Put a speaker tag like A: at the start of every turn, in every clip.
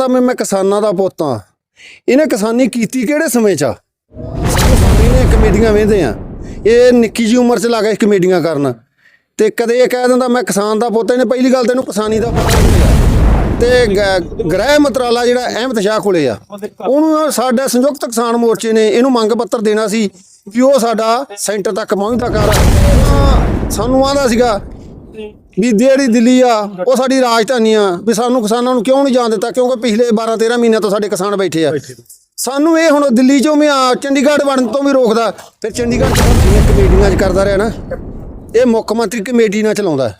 A: ਆਂਦਾ ਮੈਂ ਮੈਂ ਕਿਸਾਨਾਂ ਦਾ ਪੁੱਤ ਆ ਇਹਨੇ ਕਿਸਾਨੀ ਕੀਤੀ ਕਿਹੜੇ ਸਮੇਂ 'ਚ ਆ? ਸਾਨੂੰ ਸਾਡੀ ਕਮੇਡੀਆਂ ਵੇਂਦੇ ਆ। ਇਹ ਨਿੱਕੀ ਜੀ ਉਮਰ 'ਚ ਲੱਗ ਕਮੇਡੀਆਂ ਕਰਨ। ਤੇ ਕਦੇ ਇਹ ਕਹਿ ਦਿੰਦਾ, ਮੈਂ ਕਿਸਾਨ ਦਾ ਪੁੱਤ ਇਹਨੇ ਪਹਿਲੀ ਗੱਲ ਤੈਨੂੰ ਕਿਸਾਨੀ ਦਾ ਪਤਾ ਨਹੀਂ ਆ। ਤੇ ਗ੍ਰਹਿ ਮੰਤਰਾਲਾ ਜਿਹੜਾ ਅਹਿਮਦ ਸ਼ਾਹ ਕੋਲੇ ਆ, ਉਹਨੂੰ ਸਾਡਾ ਸੰਯੁਕਤ ਕਿਸਾਨ ਮੋਰਚੇ ਨੇ ਇਹਨੂੰ ਮੰਗ ਪੱਤਰ ਦੇਣਾ ਸੀ ਵੀ ਉਹ ਸਾਡਾ ਸੈਂਟਰ ਤੱਕ ਪਹੁੰਚਦਾ ਕਰ। ਸਾਨੂੰ ਆਂਦਾ ਸੀਗਾ ਵੀ ਜਿਹੜੀ ਦਿੱਲੀ ਆ, ਉਹ ਸਾਡੀ ਰਾਜਧਾਨੀ ਆ। ਵੀ ਸਾਨੂੰ ਕਿਸਾਨਾਂ ਨੂੰ ਕਿਉਂ ਨਹੀਂ ਜਾਣ ਦਿੱਤਾ? ਕਿਉਂਕਿ ਪਿਛਲੇ 12 13 ਮਹੀਨਿਆਂ ਤੋਂ ਸਾਡੇ ਕਿਸਾਨ ਬੈਠੇ ਆ। ਸਾਨੂੰ ਇਹ ਹੁਣ ਦਿੱਲੀ ਚੋਂ ਵੀ ਆ, ਚੰਡੀਗੜ੍ਹ ਬਣਨ ਤੋਂ ਵੀ ਰੋਕਦਾ। ਫਿਰ ਚੰਡੀਗੜ੍ਹ ਚ ਜਿਹੜੀਆਂ ਕਮੇਡੀਆਂ ਚ ਕਰਦਾ ਰਿਹਾ ਨਾ, ਇਹ ਮੁੱਖ ਮੰਤਰੀ ਕਮੇਡੀ ਨਾਲ ਚਲਾਉਂਦਾ।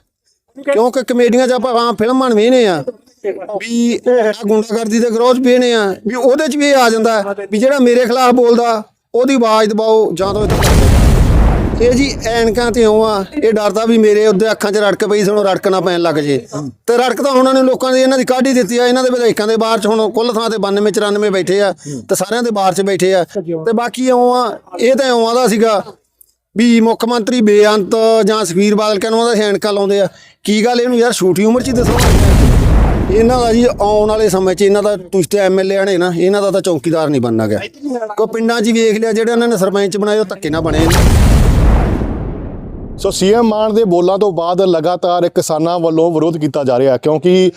A: ਕਿਉਂਕਿ ਕਮੇਡੀਆਂ ਚ ਆਪਾਂ ਆਮ ਫਿਲਮਾਂ ਵੇਖਨੇ ਆ ਵੀ ਗੁੰਡਾਗਰਦੀ ਦੇ ਵਿਰੋਧ ਵੇਖਨੇ ਆ, ਵੀ ਉਹਦੇ ਚ ਵੀ ਇਹ ਆ ਜਾਂਦਾ, ਵੀ ਜਿਹੜਾ ਮੇਰੇ ਖਿਲਾਫ ਬੋਲਦਾ, ਉਹਦੀ ਆਵਾਜ਼ ਦਬਾਓ ਜਾਂ ਤਾਂ ਇਹ ਜੀ ਐਨਕਾਂ ਤੇ ਆਉਂ ਆ, ਇਹ ਡਰਦਾ ਵੀ ਮੇਰੇ ਉਹਦੇ ਅੱਖਾਂ 'ਚ ਰੜਕ ਪਈ ਸਾਨੂੰ ਰੜਕ ਨਾ ਪੈਣ ਲੱਗ ਜੇ। ਤੇ ਰੜਕ ਤਾਂ ਉਹਨਾਂ ਨੇ ਲੋਕਾਂ ਦੀ ਇਹਨਾਂ ਦੀ ਕਾਢੀ ਦਿੱਤੀ ਆ, ਇਹਨਾਂ ਦੇ ਵਿਧਾਇਕਾਂ ਦੇ ਬਾਹਰ 'ਚ ਹੁਣ ਕੁੱਲ ਥਾਂ ਤੇ 92 94 ਬੈਠੇ ਆ ਤੇ ਸਾਰਿਆਂ ਦੇ ਬਾਹਰ 'ਚ ਬੈਠੇ ਆ। ਤੇ ਬਾਕੀ ਆਉਂ ਇਹ ਤਾਂ ਆਉਂ ਦਾ ਸੀਗਾ ਵੀ ਮੁੱਖ ਮੰਤਰੀ ਬੇਅੰਤ ਜਾਂ ਸੁਖਬੀਰ ਬਾਦਲ ਕਹਿੰਦੇ ਉਹਦਾ ਐਨਕਾਂ ਲਾਉਂਦੇ ਆ। ਕੀ ਗੱਲ ਇਹਨੂੰ ਯਾਰ ਛੋਟੀ ਉਮਰ 'ਚ ਹੀ ਦੱਸੋ। ਇਹਨਾਂ ਦਾ ਜੀ ਆਉਣ ਵਾਲੇ ਸਮੇਂ 'ਚ ਇਹਨਾਂ ਦਾ ਤੁਸੀਂ ਤੇ ਐਮਐਲਏ ਆਣੇ ਨਾ, ਇਹਨਾਂ ਦਾ ਤਾਂ ਚੌਕੀਦਾਰ ਨਹੀਂ ਬਣਨਾ ਗਿਆ। ਕੋ ਪਿੰਡਾਂ 'ਚ ਵੇਖ ਲਿਆ, ਜਿਹੜੇ ਉਹਨਾਂ ਨੇ ਸਰਪੰਚ ਬਣਾਏ, ਉਹ ਧੱਕੇ ਨਾਲ ਬਣੇ ਨੇ।
B: ਸੋ ਸੀਐਮ ਮਾਨ ਦੇ ਬੋਲਾਂ ਤੋਂ ਬਾਅਦ ਲਗਾਤਾਰ ਕਿਸਾਨਾਂ ਵੱਲੋਂ ਵਿਰੋਧ ਕੀਤਾ ਜਾ ਰਿਹਾ ਕਿਉਂਕਿ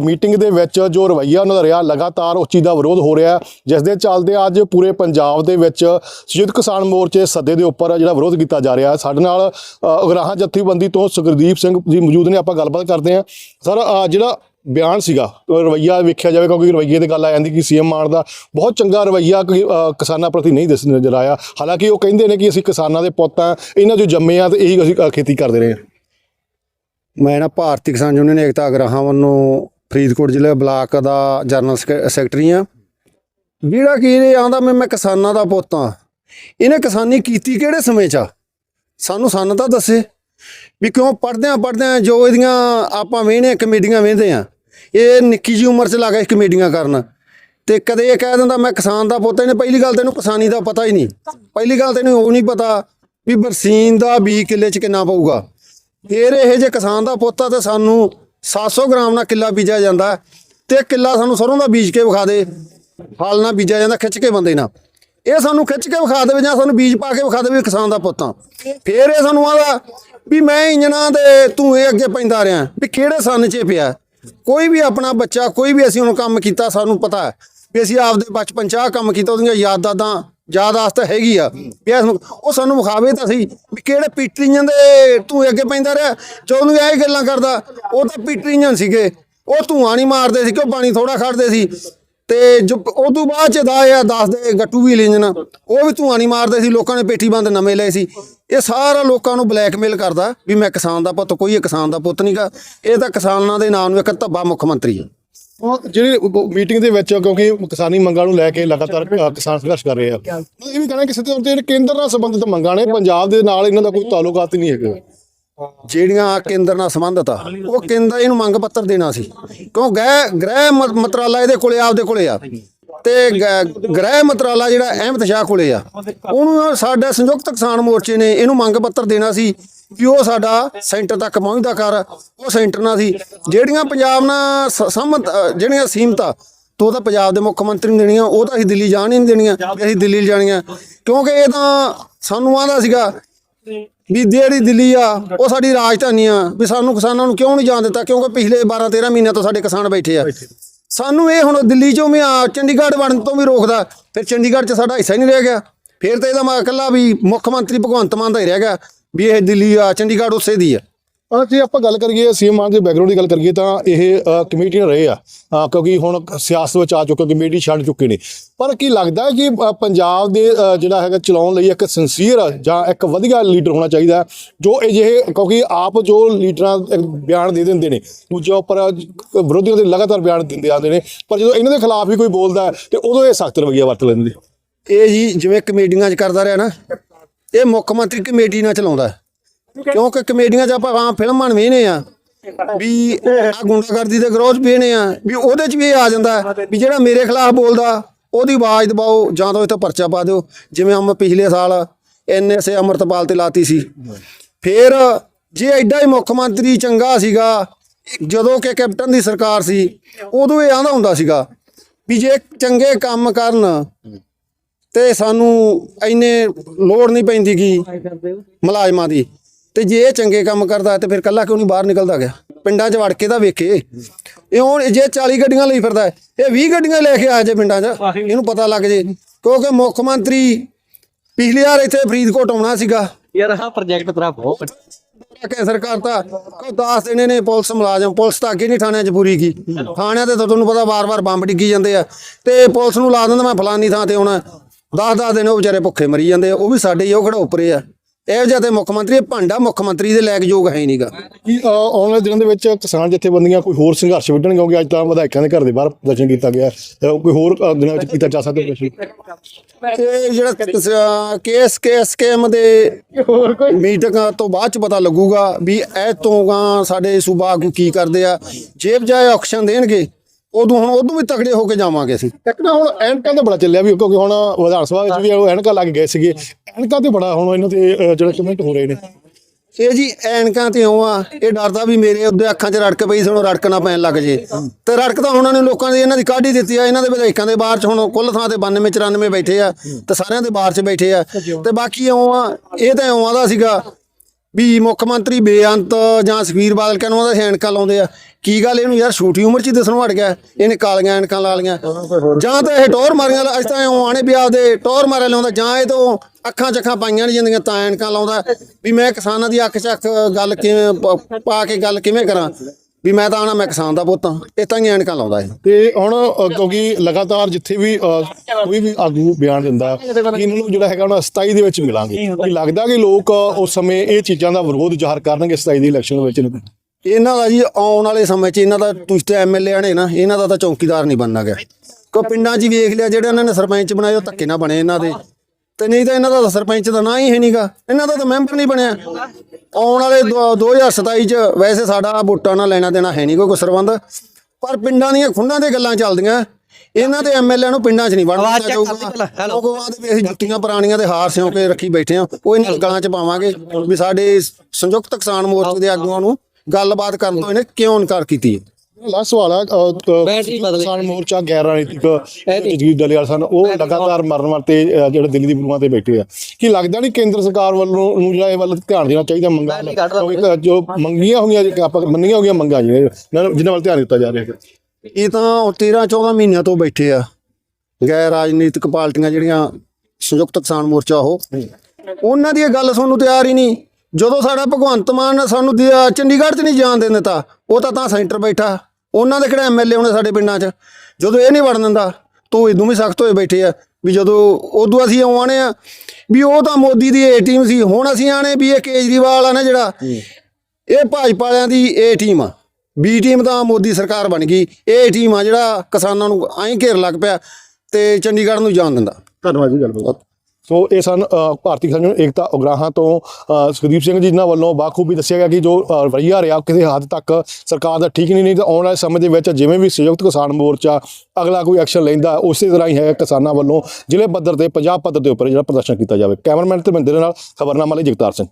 B: ਮੀਟਿੰਗ ਦੇ ਵਿੱਚ ਜੋ ਰਵੱਈਆ ਉਹਨਾਂ ਦਾ ਰਿਹਾ, ਲਗਾਤਾਰ ਉਸ ਚੀਜ਼ ਦਾ ਵਿਰੋਧ ਹੋ ਰਿਹਾ ਜਿਸ ਦੇ ਚੱਲਦੇ ਅੱਜ ਪੂਰੇ ਪੰਜਾਬ ਦੇ ਵਿੱਚ ਸੰਯੁਕਤ ਕਿਸਾਨ ਮੋਰਚੇ ਸੱਦੇ ਦੇ ਉੱਪਰ ਜਿਹੜਾ ਵਿਰੋਧ ਕੀਤਾ ਜਾ ਰਿਹਾ ਸਾਡੇ ਨਾਲ ਉਗਰਾਹਾਂ ਜਥੇਬੰਦੀ ਤੋਂ ਸੁਖਦੀਪ ਸਿੰਘ ਜੀ ਮੌਜੂਦ ਨੇ, ਆਪਾਂ ਗੱਲਬਾਤ ਕਰਦੇ ਹਾਂ। ਸਰ ਜਿਹੜਾ ਬਿਆਨ ਸੀਗਾ ਉਹ ਰਵੱਈਆ ਵੇਖਿਆ ਜਾਵੇ ਕਿਉਂਕਿ ਰਵੱਈਏ ਤੇ ਗੱਲ ਆ ਜਾਂਦੀ ਕਿ ਸੀਐਮ ਮਾਨ ਦਾ ਬਹੁਤ ਚੰਗਾ ਰਵੱਈਆ ਕੋਈ, ਕਿਸਾਨਾਂ ਪ੍ਰਤੀ ਨਹੀਂ ਦਿਸ ਨਜ਼ਰ ਆਇਆ। ਹਾਲਾਂਕਿ ਉਹ ਕਹਿੰਦੇ ਨੇ ਕਿ ਅਸੀਂ ਕਿਸਾਨਾਂ ਦੇ ਪੁੱਤ ਹਾਂ ਇਹਨਾਂ ਜੋ ਜੰਮੇ ਆ ਤੇ ਇਹੀ ਅਸੀਂ ਖੇਤੀ ਕਰਦੇ ਰਹੇ ਹਾਂ।
A: ਮੈਂ ਨਾ ਭਾਰਤੀ ਕਿਸਾਨ ਯੂਨੀਅਨ ਏਕਤਾ ਅਗਰਾਹਾਂ ਵੱਲੋਂ ਫਰੀਦਕੋਟ ਜ਼ਿਲ੍ਹੇ ਬਲਾਕ ਦਾ ਜਨਰਲ ਸੈਕ- ਸੈਕਟਰੀ ਆ ਜਿਹੜਾ ਕਿ ਇਹ ਆਂਦਾ ਮੈਂ ਮੈਂ ਕਿਸਾਨਾਂ ਦਾ ਪੁੱਤ ਆ ਇਹਨੇ ਕਿਸਾਨੀ ਕੀਤੀ ਕਿਹੜੇ ਸਮੇਂ 'ਚ ਸਾਨੂੰ ਸਾਨੂੰ ਤਾਂ ਦੱਸੇ ਵੀ ਕਿਉਂ ਪੜਦੇ ਆ ਪੜਦੇ ਆ ਜੋ ਇਹਦੀਆਂ ਆਪਾਂ ਵੇਹਨੇ ਕਮੇਡੀਆਂ ਵੇਂਦੇ ਆ ਇਹ ਨਿੱਕੀ ਜੀ ਉਮਰ 'ਚ ਲੱਗ ਗਿਆ ਕਮੇਡੀਆਂ ਕਰਨ। ਤੇ ਕਦੇ ਇਹ ਕਹਿ ਦਿੰਦਾ, ਮੈਂ ਕਿਸਾਨ ਦਾ ਪੁੱਤ ਇਹਨੇ ਪਹਿਲੀ ਗੱਲ ਤੈਨੂੰ ਕਿਸਾਨੀ ਦਾ ਪਤਾ ਹੀ ਨਹੀਂ। ਪਹਿਲੀ ਗੱਲ ਤੈਨੂੰ ਉਹ ਨਹੀਂ ਪਤਾ ਵੀ ਬਰਸੀਨ ਦਾ 20 ਕਿੱਲੇ 'ਚ ਕਿੰਨਾ ਪਊਗਾ। ਫਿਰ ਇਹ ਜੇ ਕਿਸਾਨ ਦਾ ਪੁੱਤ ਆ, ਤੇ ਸਾਨੂੰ 700 ਗ੍ਰਾਮ ਨਾਲ ਕਿੱਲਾ ਬੀਜਿਆ ਜਾਂਦਾ। ਹੈ ਤੇ ਕਿੱਲਾ ਸਾਨੂੰ ਸਰੋਂ ਦਾ ਬੀਜ ਕੇ ਵਿਖਾ ਦੇ। ਫਲ ਨਾਲ ਬੀਜਿਆ ਜਾਂਦਾ, ਖਿੱਚ ਕੇ ਬੰਦੇ ਨਾਲ। ਇਹ ਸਾਨੂੰ ਖਿੱਚ ਕੇ ਵਿਖਾ ਦੇਵੇ ਜਾਂ ਸਾਨੂੰ ਬੀਜ ਪਾ ਕੇ ਵਿਖਾ ਦੇਵੇ ਕਿਸਾਨ ਦਾ ਪੁੱਤਾਂ ਫਿਰ ਇਹ ਸਾਨੂੰ ਆਦਾ ਵੀ ਮੈਂ ਇੰਜਣਾ ਦੇ ਤੂੰ ਇਹ ਅੱਗੇ ਪੈਂਦਾ ਰਿਹਾ, ਵੀ ਕਿਹੜੇ ਸੰਨ 'ਚ ਪਿਆ। ਕੋਈ ਵੀ ਆਪਣਾ ਬੱਚਾ, ਕੋਈ ਵੀ ਅਸੀਂ ਹੁਣ ਕੰਮ ਕੀਤਾ, ਸਾਨੂੰ ਪਤਾ ਹੈ ਵੀ ਅਸੀਂ ਆਪਦੇ ਬਚਪਨ 'ਚ ਆਹ ਕੰਮ ਕੀਤਾ, ਉਹਦੀਆਂ ਯਾਦਾਂ ਯਾਦਾਸ਼ਤ ਹੈਗੀ ਆ। ਵੀ ਇਸ ਉਹ ਸਾਨੂੰ ਵਿਖਾਵੇ ਤਾਂ ਸਹੀ ਵੀ ਕਿਹੜੇ ਪੀਟਰੀਆਂ ਦੇ ਤੂੰ ਅੱਗੇ ਪੈਂਦਾ ਰਿਹਾ, ਜੋ ਉਹਨੂੰ ਇਹ ਗੱਲਾਂ ਕਰਦਾ, ਉਹ ਤਾਂ ਪੀਟਰੀਆਂ ਸੀਗੇ। ਉਹ ਧੂਆਂ ਨਹੀਂ ਮਾਰਦੇ ਸੀ ਕਿ ਉਹ ਪਾਣੀ ਥੋੜਾ ਖੜਦੇ ਸੀ। ਤੇ ਜੋ ਉਦੋਂ ਬਾਅਦ ਚ ਦਾ ਆ ਦੱਸਦੇ ਗੱਟੂ ਵੀ ਇੰਜਨ ਉਹ ਵੀ ਧੂਆਂ ਨਹੀਂ ਮਾਰਦੇ ਸੀ, ਲੋਕਾਂ ਨੇ ਪੇਟੀ ਬੰਦ ਨਵੇਂ ਲਏ ਸੀ। ਇਹ ਸਾਰਾ ਲੋਕਾਂ ਨੂੰ ਬਲੈਕਮੇਲ ਕਰਦਾ ਵੀ ਮੈਂ ਕਿਸਾਨ ਦਾ ਪੁੱਤ, ਕੋਈ ਇਹ ਕਿਸਾਨ ਦਾ ਪੁੱਤ ਨਹੀਂਗਾ ਇਹ ਤਾਂ ਕਿਸਾਨਾਂ ਦੇ ਨਾਮ ਨੂੰ ਇੱਕ ਧੱਬਾ ਮੁੱਖ ਮੰਤਰੀ ਹੈ
B: ਉਹ ਜਿਹੜੀ ਮੀਟਿੰਗ ਦੇ ਵਿੱਚ ਕਿਉਂਕਿ ਕਿਸਾਨੀ ਮੰਗਾਂ ਨੂੰ ਲੈ ਕੇ ਲਗਾਤਾਰ ਕਿਸਾਨ ਸੰਘਰਸ਼ ਕਰ ਰਹੇ ਆ। ਇਹ ਵੀ ਕਹਿਣਾ ਕਿਸੇ ਤੌਰ ਤੇ ਕੇਂਦਰ ਨਾਲ ਸੰਬੰਧਿਤ ਮੰਗਾਂ ਨੇ, ਪੰਜਾਬ ਦੇ ਨਾਲ ਇਹਨਾਂ ਦਾ ਕੋਈ ਤਾਲੁਕਾਤ ਹੀ ਨਹੀਂ ਹੈਗਾ।
A: ਜਿਹੜੀਆਂ ਕੇਂਦਰ ਨਾਲ ਸੰਬੰਧਤ ਆ, ਉਹ ਕੇਂਦਰ ਇਹਨੂੰ ਮੰਗ ਪੱਤਰ ਦੇਣਾ ਸੀ। ਕਿਉਂ ਗ੍ਰਹਿ ਗ੍ਰਹਿ ਮੰਤਰਾਲਾ ਇਹਦੇ ਕੋਲੇ ਆਪਦੇ ਕੋਲੇ ਆ। ਤੇ ਗ੍ਰਹਿ ਮੰਤਰਾਲਾ ਜਿਹੜਾ ਅਹਿਮਦ ਸ਼ਾਹ ਕੋਲੇ ਆ, ਉਹਨੂੰ ਸਾਡਾ ਸੰਯੁਕਤ ਕਿਸਾਨ ਮੋਰਚੇ ਨੇ ਇਹਨੂੰ ਮੰਗ ਪੱਤਰ ਦੇਣਾ ਸੀ ਕਿ ਉਹ ਸਾਡਾ ਸੈਂਟਰ ਤੱਕ ਪਹੁੰਚਦਾ ਕਰ। ਉਹ ਸੈਂਟਰ ਨਾਲ ਸੀ। ਜਿਹੜੀਆਂ ਪੰਜਾਬ ਨਾਲ ਸ- ਸੰਮਤ ਜਿਹੜੀਆਂ ਸੀਮਤ ਆ, ਤੋ ਤਾਂ ਪੰਜਾਬ ਦੇ ਮੁੱਖ ਮੰਤਰੀ ਨੂੰ ਦੇਣੀਆਂ, ਉਹ ਤਾਂ ਅਸੀਂ ਦਿੱਲੀ ਜਾਣ ਹੀ ਨਹੀਂ ਦੇਣੀਆਂ, ਅਸੀਂ ਦਿੱਲੀ ਜਾਣੀਆਂ। ਕਿਉਂਕਿ ਇਹ ਤਾਂ ਸਾਨੂੰ ਆਂਦਾ ਸੀਗਾ ਵੀ ਜਿਹੜੀ ਦਿੱਲੀ ਆ ਉਹ ਸਾਡੀ ਰਾਜਧਾਨੀ ਆ। ਵੀ ਸਾਨੂੰ ਕਿਸਾਨਾਂ ਨੂੰ ਕਿਉਂ ਨਹੀਂ ਜਾਣ ਦਿੱਤਾ? ਕਿਉਂਕਿ ਪਿਛਲੇ 12 13 ਮਹੀਨਿਆਂ ਤੋਂ ਸਾਡੇ ਕਿਸਾਨ ਬੈਠੇ ਆ। ਸਾਨੂੰ ਇਹ ਹੁਣ ਦਿੱਲੀ ਚੋਂ ਵੀ ਆ ਚੰਡੀਗੜ੍ਹ ਬਣਨ ਤੋਂ ਵੀ ਰੋਕਦਾ। ਫਿਰ ਚੰਡੀਗੜ੍ਹ 'ਚ ਸਾਡਾ ਹਿੱਸਾ ਹੀ ਨਹੀਂ ਰਹਿ ਗਿਆ। ਫਿਰ ਤਾਂ ਇਹਦਾ ਮੈਂ ਇਕੱਲਾ ਵੀ ਮੁੱਖ ਮੰਤਰੀ ਭਗਵੰਤ ਮਾਨ ਦਾ ਹੀ ਰਹਿ ਗਿਆ ਵੀ ਇਹ ਦਿੱਲੀ ਆ ਚੰਡੀਗੜ੍ਹ ਉਸੇ ਦੀ ਆ।
B: ਅ, ਜੇ ਆਪਾਂ ਗੱਲ ਕਰੀਏ ਸੀਐਮ ਮਾਨ ਦੇ ਬੈਕਗ੍ਰਾਉਂਡ ਦੀ ਗੱਲ ਕਰੀਏ ਤਾਂ ਇਹ ਕਮੇਟੀਆਂ ਰਹੇ ਆ। ਕਿਉਂਕਿ ਹੁਣ ਸਿਆਸਤ ਵਿੱਚ ਆ ਚੁੱਕੇ ਕਮੇਟੀ ਛੱਡ ਚੁੱਕੇ ਨੇ। ਪਰ ਕੀ ਲੱਗਦਾ ਕਿ ਪੰਜਾਬ ਦੇ ਜਿਹੜਾ ਹੈਗਾ ਚਲਾਉਣ ਲਈ ਇੱਕ ਸਿੰਸੀਅਰ ਜਾਂ ਇੱਕ ਵਧੀਆ ਲੀਡਰ ਹੋਣਾ ਚਾਹੀਦਾ ਜੋ ਅਜਿਹੇ ਕਿਉਂਕਿ ਆਪ ਜੋ ਲੀਡਰਾਂ ਬਿਆਨ ਦੇ ਦਿੰਦੇ ਨੇ ਦੂਜੇ ਉੱਪਰ ਵਿਰੋਧੀਆਂ ਦੇ ਲਗਾਤਾਰ ਬਿਆਨ ਦਿੰਦੇ ਆਉਂਦੇ ਨੇ। ਪਰ ਜਦੋਂ ਇਹਨਾਂ ਦੇ ਖਿਲਾਫ ਵੀ ਕੋਈ ਬੋਲਦਾ ਹੈ, ਤੇ ਉਦੋਂ ਇਹ ਸਖਤ ਰਵੱਈਆ ਵਰਤ ਲੈਂਦੇ
A: ਇਹ ਜੀ ਜਿਵੇਂ ਕਮੇਡੀਆਂ 'ਚ ਕਰਦਾ ਰਿਹਾ ਨਾ ਇਹ ਮੁੱਖ ਮੰਤਰੀ ਕਮੇਟੀ ਨਾਲ ਚਲਾਉਂਦਾ ਕਿਉਂਕਿ ਕਮੇਡੀਆਂ 'ਚ ਆਪਾਂ ਆਮ ਫਿਲਮਾਂ ਵੇਖਨੇ ਆ। ਵੀ ਆ ਗੁੰਡਾਗਰਦੀ ਦੇ ਵਿਰੋਧ ਵੇਖਨੇ ਆ ਵੀ ਉਹਦੇ 'ਚ ਵੀ ਇਹ ਆ ਜਾਂਦਾ ਵੀ ਜਿਹੜਾ ਮੇਰੇ ਖਿਲਾਫ ਬੋਲਦਾ ਉਹਦੀ ਆਵਾਜ਼ ਦਬਾਓ ਜਾਂ ਤਾਂ ਇੱਥੇ ਪਰਚਾ ਪਾ ਦਿਓ। ਜਿਵੇਂ ਹਮ ਪਿਛਲੇ ਸਾਲ ਐਨਐਸਏ ਅਮਰਤਪਾਲ ਤੇ ਲਾਤੀ ਸੀ। ਫਿਰ ਜੇ ਐਡਾ ਹੀ ਮੁੱਖ ਮੰਤਰੀ ਚੰਗਾ ਸੀਗਾ ਜਦੋਂ ਕਿ ਕੈਪਟਨ ਦੀ ਸਰਕਾਰ ਸੀ ਉਦੋਂ ਇਹ ਆਂਦਾ ਹੁੰਦਾ ਸੀਗਾ ਵੀ ਜੇ ਚੰਗੇ ਕੰਮ ਕਰਨ ਤੇ ਸਾਨੂੰ ਇੰਨੇ ਲੋੜ ਨਹੀਂ ਪੈਂਦੀ ਕੀ ਮੁਲਾਜ਼ਮਾਂ ਦੀ। ਤੇ ਜੇ ਇਹ ਚੰਗੇ ਕੰਮ ਕਰਦਾ ਤੇ ਫਿਰ ਕੱਲਾ ਕਿਉਂ ਨਹੀਂ ਬਾਹਰ ਨਿਕਲਦਾ ਗਿਆ? ਪਿੰਡਾਂ 'ਚ ਵੜ ਕੇ ਤਾਂ ਵੇਖੇ। ਇਹ ਹੁਣ ਜੇ 40 ਗੱਡੀਆਂ ਲਈ ਫਿਰਦਾ ਇਹ 20 ਗੱਡੀਆਂ ਲੈ ਕੇ ਆ ਜੇ ਪਿੰਡਾਂ 'ਚ ਇਹਨੂੰ ਪਤਾ ਲੱਗ ਜੇ। ਕਿਉਂਕਿ ਮੁੱਖ ਮੰਤਰੀ ਪਿਛਲੀ ਵਾਰ ਇੱਥੇ ਫਰੀਦਕੋਟ ਆਉਣਾ ਸੀਗਾ।
C: ਯਾਰ ਆਹ ਪ੍ਰੋਜੈਕਟ ਤੇਰਾ ਬਹੁਤ।
A: ਕਿ ਸਰਕਾਰ ਤਾਂ ਕੋਈ ਦੱਸ ਦੇਣੇ ਨੇ ਪੁਲਿਸ ਮੁਲਾਜ਼ਮ ਪੁਲਿਸ ਤਾਂ ਅੱਗੇ ਨਹੀਂ ਥਾਣਿਆਂ 'ਚ ਪੂਰੀ ਕੀ। ਥਾਣਿਆਂ ਤੇ ਤੁਹਾਨੂੰ ਪਤਾ ਵਾਰ-ਵਾਰ ਬੰਬ ਡਿੱਗੀ ਜਾਂਦੇ ਆ। ਤੇ ਪੁਲਿਸ ਨੂੰ ਲਾ ਦਿੰਦਾ ਮੈਂ ਫਲਾਨੀ ਥਾਂ ਤੇ ਹੁਣ 10-10 ਦਿਨ ਉਹ ਵਿਚਾਰੇ ਭੁੱਖੇ ਮਰੀ ਜਾਂਦੇ ਆ ਉਹ ਵੀ ਸਾਡੇ ਹੀ ਉਹ ਕਿਹੜਾ ਉੱਪਰੇ ਆ। ਇਹੋ ਜਿਹਾ ਤੇ ਮੁੱਖ ਮੰਤਰੀ ਇਹ ਭਾਂਡਾ ਮੁੱਖ ਮੰਤਰੀ ਦੇ ਲਾਇਕ ਯੋਗ ਹੈ ਨਹੀਂਗਾ
B: ਕੀ ਅ, ਆਉਣ ਵਾਲੇ ਦਿਨਾਂ ਦੇ ਵਿੱਚ ਕਿਸਾਨ ਜਥੇਬੰਦੀਆਂ ਕੋਈ ਹੋਰ ਸੰਘਰਸ਼ ਵਿੱਢਣ ਕਿਉਂਕਿ ਅੱਜ ਤਾਂ ਵਿਧਾਇਕਾਂ ਦੇ ਘਰ ਦੇ ਬਾਹਰ ਪ੍ਰਦਰਸ਼ਨ ਕੀਤਾ ਗਿਆ। ਅ, ਕੋਈ ਹੋਰ ਅ, ਦਿਨਾਂ ਵਿੱਚ ਕੀਤਾ ਜਾ ਸਕਦਾ ਪ੍ਰਦਰਸ਼ਨ
A: ਇਹ ਜਿਹੜਾ ਕੇਸ ਕੇਸ ਕੇਮ ਦੇ ਮੀਟਿੰਗ ਤੋਂ ਬਾਅਦ ਚ ਪਤਾ ਲੱਗੂਗਾ ਵੀ ਇਹ ਤੋਂ ਗਾਂ ਸਾਡੇ ਸੂਬਾ ਆਗੂ ਕੀ ਕਰਦੇ ਆ। ਜੇ ਬਜਾਏ ਆਕਸ਼ਨ ਦੇਣਗੇ ਉਦੋਂ ਹੁਣ ਉਦੋਂ ਵੀ ਤਕੜੇ ਹੋ ਕੇ ਜਾਵਾਂਗੇ ਅਸੀਂ।
B: ਇੱਕ ਨਾ ਹੁਣ ਐਨਕਾਂ ਦਾ ਬੜਾ ਚੱਲਿਆ ਵੀ ਕਿਉਂਕਿ ਹੁਣ ਵਿਧਾਨ ਸਭਾ ਵਿੱਚ ਵੀ ਉਹ ਐਨਕਾਂ ਲੱਗ ਗਏ ਸੀਗੇ। ਐਨਕਾਂ ਤੇ ਬੜਾ ਹੁਣ ਇਹਨਾਂ ਤੇ ਅ, ਜਿਹੜੇ ਕਮੈਂਟ ਹੋ ਰਹੇ ਨੇ।
A: ਇਹ ਜੀ ਐਨਕਾਂ ਤੇ ਇਉਂ ਆ ਇਹ ਡਰਦਾ ਵੀ ਮੇਰੇ ਉਹਦੇ ਅੱਖਾਂ 'ਚ ਰੜਕ ਪਈ ਸਾਨੂੰ ਰੜਕ ਨਾ ਪੈਣ ਲੱਗ ਜੇ। ਤੇ ਰੜਕ ਤਾਂ ਉਹਨਾਂ ਨੇ ਲੋਕਾਂ ਦੀ ਇਹਨਾਂ ਦੀ ਕਾਢੀ ਦਿੱਤੀ ਆ ਇਹਨਾਂ ਦੇ ਵਿਧਾਇਕਾਂ ਦੇ ਬਾਹਰ 'ਚ ਹੁਣ ਕੁੱਲ ਥਾਂ ਤੇ 92 94 ਬੈਠੇ ਆ ਤੇ ਸਾਰਿਆਂ ਦੇ ਬਾਹਰ 'ਚ ਬੈਠੇ ਆ। ਤੇ ਬਾਕੀ ਇਉਂ ਆ ਇਹ ਤਾਂ ਇਉਂ ਦਾ ਸੀਗਾ ਵੀ ਮੁੱਖ ਮੰਤਰੀ ਬੇਅੰਤ ਜਾਂ ਸੁਖਬੀਰ ਬਾਦਲ ਕਹਿੰਦੇ ਉਹਨਾਂ ਦਾ ਐਨਕਾਂ ਲਾਉਂਦੇ ਆ। ਕੀ ਗੱਲ ਇਹਨੂੰ ਯਾਰ ਛੋਟੀ ਉਮਰ 'ਚ ਹੀ ਦਿਸਣੋਂ ਹਟ ਗਿਆ? ਇਹਨੇ ਕਾਲੀਆਂ ਐਨਕਾਂ ਲਾ ਲੀਆਂ ਜਾਂ ਤਾਂ ਇਹ ਟੌਰ ਮਾਰੀਆਂ ਅੱਜ ਤਾਂ ਇਉਂ ਆਣੇ ਵੀ ਆਪਦੇ ਟੌਰ ਮਾਰਿਆ ਲਾਉਂਦਾ ਜਾਂ ਇਹ ਤੋਂ ਅੱਖਾਂ ਚੱਖਾਂ ਪਾਈਆਂ ਨਹੀਂ ਜਾਂਦੀਆਂ ਤਾਂ ਐਨਕਾਂ ਲਾਉਂਦਾ। ਵੀ ਮੈਂ ਕਿਸਾਨਾਂ ਦੀ ਅੱਖ ਚੱਖ ਗੱਲ ਕਿਵੇਂ ਪਾ ਕੇ ਗੱਲ ਕਿਵੇਂ ਕਰਾਂ? ਵੀ ਮੈਂ ਤਾਂ ਆਣਾ ਮੈਂ ਕਿਸਾਨ ਦਾ ਪੁੱਤ ਹਾਂ। ਇਹ ਤਾਂ ਹੀ ਐਨਕਾਂ ਲਾਉਂਦਾ ਇਹ।
B: ਤੇ ਹੁਣ ਅ, ਕਿਉਂਕਿ ਲਗਾਤਾਰ ਜਿੱਥੇ ਵੀ ਅ, ਕੋਈ ਵੀ ਆਗੂ ਬਿਆਨ ਦਿੰਦਾ ਕਿ ਇਹਨਾਂ ਨੂੰ ਜਿਹੜਾ ਹੈਗਾ ਉਹਨਾਂ 27 ਦੇ ਵਿੱਚ ਮਿਲਾਂਗੇ। ਕੀ ਲੱਗਦਾ ਕਿ ਲੋਕ ਉਸ ਸਮੇਂ ਇਹ ਚੀਜ਼ਾਂ ਦਾ ਵਿਰੋਧ ਜ਼ਾਹਰ ਕਰਨਗੇ 27 ਦੀ ਇਲੈਕਸ਼ਨ ਵਿੱਚ।
A: ਇਹਨਾਂ ਦਾ ਜੀ ਆਉਣ ਵਾਲੇ ਸਮੇਂ 'ਚ ਇਹਨਾਂ ਦਾ ਤੁਸੀਂ ਤੇ ਐਮਐਲਏ ਨੇ ਨਾ ਇਹਨਾਂ ਦਾ ਤਾਂ ਚੌਕੀਦਾਰ ਨਹੀਂ ਬਣਨਾ ਗਿਆ ਕੋ ਪਿੰਡਾਂ 'ਚ ਹੀ ਵੇਖ ਲਿਆ ਜਿਹੜੇ ਇਹਨਾਂ ਨੇ ਸਰਪੰਚ ਬਣਾਏ ਉਹ ਧੱਕੇ ਨਾ ਬਣੇ ਇਹਨਾਂ ਦੇ। ਤੇ ਨਹੀਂ ਤਾਂ ਇਹਨਾਂ ਦਾ ਤਾਂ ਸਰਪੰਚ ਦਾ ਨਾਂ ਹੀ ਹੈ ਨਹੀਂਗਾ ਇਹਨਾਂ ਦਾ ਤਾਂ ਮੈਂਬਰ ਨਹੀਂ ਬਣਿਆ। ਆਉਣ ਵਾਲੇ ਦੋ- 2027 'ਚ ਵੈਸੇ ਸਾਡਾ ਵੋਟਾਂ ਨਾਲ ਲੈਣਾ ਦੇਣਾ ਹੈ ਨਹੀਂ ਕੋਈ ਸਰਬੰਧ ਪਰ ਪਿੰਡਾਂ ਦੀਆਂ ਖੁੰਡਾਂ ਦੇ ਗੱਲਾਂ ਚੱਲਦੀਆਂ। ਇਹਨਾਂ ਦੇ ਐਮਐਲਏ ਨੂੰ ਪਿੰਡਾਂ 'ਚ ਨਹੀਂ
C: ਪਹਿਲਾਂ, hello।
A: ਲੋਕ ਆਂਦੇ ਵੀ ਅਸੀਂ ਜੁੱਤੀਆਂ ਪੁਰਾਣੀਆਂ ਦੇ ਹਾਰ ਸਿਉਂ ਕੇ ਰੱਖੀ ਬੈਠੇ ਆ ਉਹ ਇਹਨਾਂ ਗਲਾਂ 'ਚ ਪਾਵਾਂਗੇ। ਵੀ ਸਾਡੇ ਸੰਯੁਕਤ ਕਿਸਾਨ ਮੋਰਚੇ ਦੇ ਆਗੂਆਂ ਨੂੰ ਗੱਲਬਾਤ ਕਰਨ ਤੋਂ ਇਹਨੇ ਕਿਉਂ ਇਨਕਾਰ ਕੀਤੀ ਹੈ?
B: ਲਾਸਟ ਸਵਾਲ
C: ਬੈਟਰੀ ਬਦਲ ਗਈ।
B: ਕਿਸਾਨ ਮੋਰਚਾ ਗੈਰ ਰਾਜਨੀਤਿਕ ਜਗਜੀਤ ਦਲਿਆਲ ਸਨ ਉਹ ਲਗਾਤਾਰ ਮਰਨ ਵਰਤੇ ਅ, ਜਿਹੜੇ ਦਿੱਲੀ ਦੀ ਬਰੂਹਾਂ ਤੇ ਬੈਠੇ ਆ। ਕੀ ਲੱਗਦਾ ਨਹੀਂ ਕੇਂਦਰ ਸਰਕਾਰ ਵੱਲੋਂ ਨੂੰ ਜਿਹੜਾ ਇਹ ਵੱਲ ਧਿਆਨ ਦੇਣਾ ਚਾਹੀਦਾ ਮੰਗਾਂ ਜੋ ਮੰਗੀਆਂ ਹੋਈਆਂ ਜੇ ਆਪਾਂ ਮੰਨੀਆਂ ਹੋਈਆਂ ਮੰਗਾਂ ਜਿਹੜੀਆਂ ਜਿਨ੍ਹਾਂ ਵੱਲ ਧਿਆਨ ਦਿੱਤਾ ਜਾ ਰਿਹਾ ਹੈ।
A: ਇਹ ਤਾਂ 13 14 ਮਹੀਨਿਆਂ ਤੋਂ ਬੈਠੇ ਆ। ਗੈਰ ਰਾਜਨੀਤਿਕ ਪਾਰਟੀਆਂ ਜਿਹੜੀਆਂ ਸੰਯੁਕਤ ਕਿਸਾਨ ਮੋਰਚਾ ਉਹ ਉਹਨਾਂ ਦੀ ਇਹ ਗੱਲ ਸੁਣਨ ਨੂੰ ਤਿਆਰ ਹੀ ਨਹੀਂ। ਜਦੋਂ ਸਾਡਾ ਭਗਵੰਤ ਮਾਨ ਸਾਨੂੰ ਚੰਡੀਗੜ੍ਹ 'ਚ ਨਹੀਂ ਜਾਣ ਦੇ ਦਿੱਤਾ ਉਹ ਤਾਂ ਤਾਂ ਸੈਂਟਰ ਬੈਠਾ। ਉਹਨਾਂ ਦੇ ਕਿਹੜੇ ਐਮਐਲਏ ਹੋਣੇ ਸਾਡੇ ਪਿੰਡਾਂ 'ਚ? ਜਦੋਂ ਇਹ ਨਹੀਂ ਵੜਨ ਦਿੰਦਾ ਤੋ ਇਦੋਂ ਵੀ ਸਖਤ ਹੋਏ ਬੈਠੇ ਆ ਵੀ ਜਦੋਂ ਉਦੋਂ ਅਸੀਂ ਇਉਂ ਆਣੇ ਆ ਵੀ ਉਹ ਤਾਂ ਮੋਦੀ ਦੀ ਏ ਟੀਮ ਸੀ ਹੁਣ ਅਸੀਂ ਆਣੇ ਵੀ ਇਹ ਕੇਜਰੀਵਾਲ ਆ ਨਾ ਜਿਹੜਾ ਇਹ ਭਾਜਪਾ ਵਾਲਿਆਂ ਦੀ ਏ ਟੀਮ ਆ। ਬੀ ਟੀਮ ਤਾਂ ਮੋਦੀ ਸਰਕਾਰ ਬਣ ਗਈ। ਏ ਟੀਮ ਆ ਜਿਹੜਾ ਕਿਸਾਨਾਂ ਨੂੰ ਐਂ ਘੇਰ ਲੱਗ ਪਿਆ ਤੇ ਚੰਡੀਗੜ੍ਹ ਨੂੰ ਜਾਣ ਦਿੰਦਾ।
B: ਧੰਨਵਾਦ ਜੀ ਗੱਲਬਾਤ ਸੋ ਇਹ ਸਨ ਭਾਰਤੀ ਕਿਸਾਨ ਯੂਨੀਅਨ ਏਕਤਾ ਉਗਰਾਹਾਂ ਤੋਂ ਸੁਖਦੀਪ ਸਿੰਘ ਜੀ ਨਾਲ ਵੱਲੋਂ ਬਾਖੂਬੀ ਦੱਸਿਆ ਗਿਆ ਕਿ ਜੋ ਅ, ਰਵੱਈਆ ਰਿਹਾ ਕਿਸੇ ਹੱਦ ਤੱਕ ਸਰਕਾਰ ਦਾ ਠੀਕ ਨਹੀਂ ਨਹੀਂ ਤਾਂ ਆਉਣ ਵਾਲੇ ਸਮੇਂ ਦੇ ਵਿੱਚ ਜਿਵੇਂ ਵੀ ਸੰਯੁਕਤ ਕਿਸਾਨ ਮੋਰਚਾ ਅਗਲਾ ਕੋਈ ਐਕਸ਼ਨ ਲੈਂਦਾ ਉਸੇ ਤਰ੍ਹਾਂ ਹੀ ਹੈ ਕਿਸਾਨਾਂ ਵੱਲੋਂ ਜ਼ਿਲ੍ਹੇ ਪੱਧਰ ਤੇ ਪੰਜਾਬ ਪੱਧਰ ਦੇ ਉੱਪਰ ਜਿਹੜਾ ਪ੍ਰਦਰਸ਼ਨ ਕੀਤਾ ਜਾਵੇ। ਕੈਮਰਾਮੈਨ ਧਰਮਿੰਦਰ ਨਾਲ ਖਬਰਨਾਮਾ ਲਈ ਜਗਤਾਰ ਸਿੰਘ।